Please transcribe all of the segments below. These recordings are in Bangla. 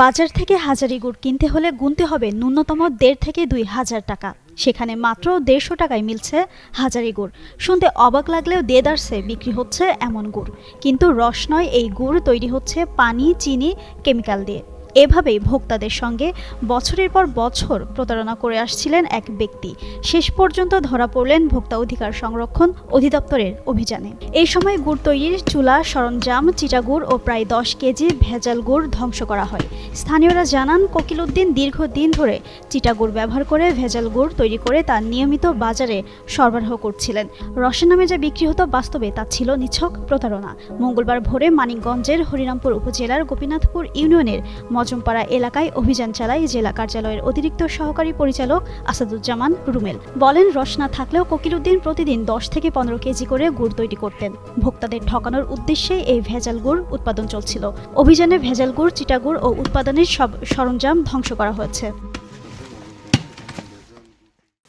বাজার থেকে হাজারি গুড় কিনতে হলে গুনতে হবে ন্যূনতম দেড় থেকে দুই হাজার টাকা। সেখানে মাত্র দেড়শো টাকায় মিলছে হাজারি গুড়। শুনতে অবাক লাগলেও দেদারসে বিক্রি হচ্ছে এমন গুড়। কিন্তু রস নয়, এই গুড় তৈরি হচ্ছে পানি, চিনি, কেমিক্যাল দিয়ে। এভাবেই ভোক্তাদের সঙ্গে বছরের পর বছর প্রতারণা করে আসছিলেন এক ব্যক্তি। শেষ পর্যন্ত ধরা পড়লেন ভোক্তা অধিকার সংরক্ষণ অধিদপ্তরের অভিযানে। এই সময় গুড় তৈরির চুলা, সরঞ্জাম, চিটাগুড় ও প্রায় দশ কেজি ভেজাল গুড় ধ্বংস করা হয়। স্থানীয়রা জানান, কোকিলউদ্দিন দীর্ঘদিন ধরে চিটাগুড় ব্যবহার করে ভেজাল গুড় তৈরি করে তা নিয়মিত বাজারে সরবরাহ করছিলেন। রসের নামে যা বিক্রি হতো বাস্তবে তা ছিল নিছক প্রতারণা। মঙ্গলবার ভোরে মানিকগঞ্জের হরিরামপুর উপজেলার গোপীনাথপুর ইউনিয়নের মজমপাড়া এলাকায় অভিযান চালায় জেলা কার্যালয়ের অতিরিক্ত সহকারী পরিচালক আসাদুজ্জামান রুমেল। বলেন, রস না থাকলেও কোকিলউদ্দিন প্রতিদিন দশ থেকে পনেরো কেজি করে গুড় তৈরি করতেন। ভোক্তাদের ঠকানোর উদ্দেশ্যে এই ভেজাল গুড় উৎপাদন চলছিল। অভিযানে ভেজাল গুড় চিটাগুড় ও উৎপাদনের সব সরঞ্জাম ধ্বংস করা হয়েছে।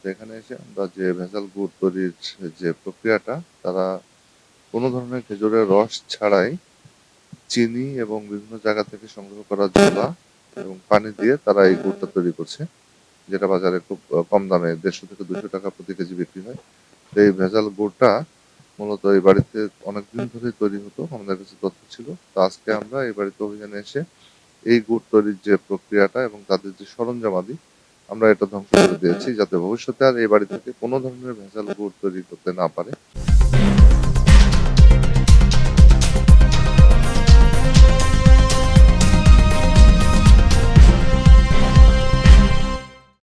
এখানে এসে আমরা যে ভেজাল গুড় তৈরির যে প্রক্রিয়াটা, তারা কোনো ধরনের খেজুরের রস ছাড়াই চিনি এবং বিভিন্ন জায়গা থেকে সংগ্রহ করা জলা এবং পানি দিয়ে তারা এই গুড়টা তৈরি করছে, যেটা বাজারে খুব কম দামে, দেড়শো থেকে দুশো টাকা প্রতি কেজি বিক্রি হয়। তো এই ভেজাল গুড়টা মূলত এই বাড়িতে অনেকদিন ধরেই তৈরি হতো, আমাদের কাছে তথ্য ছিল। তো আজকে আমরা এই বাড়িতে অভিযানে এসে এই গুড় তৈরির যে প্রক্রিয়াটা এবং তাদের যে সরঞ্জামাদি আমরা এটা ধ্বংস করে দিয়েছি, যাতে ভবিষ্যতে আর এই বাড়ি থেকে কোনো ধরনের ভেজাল গুড় তৈরি করতে না পারে।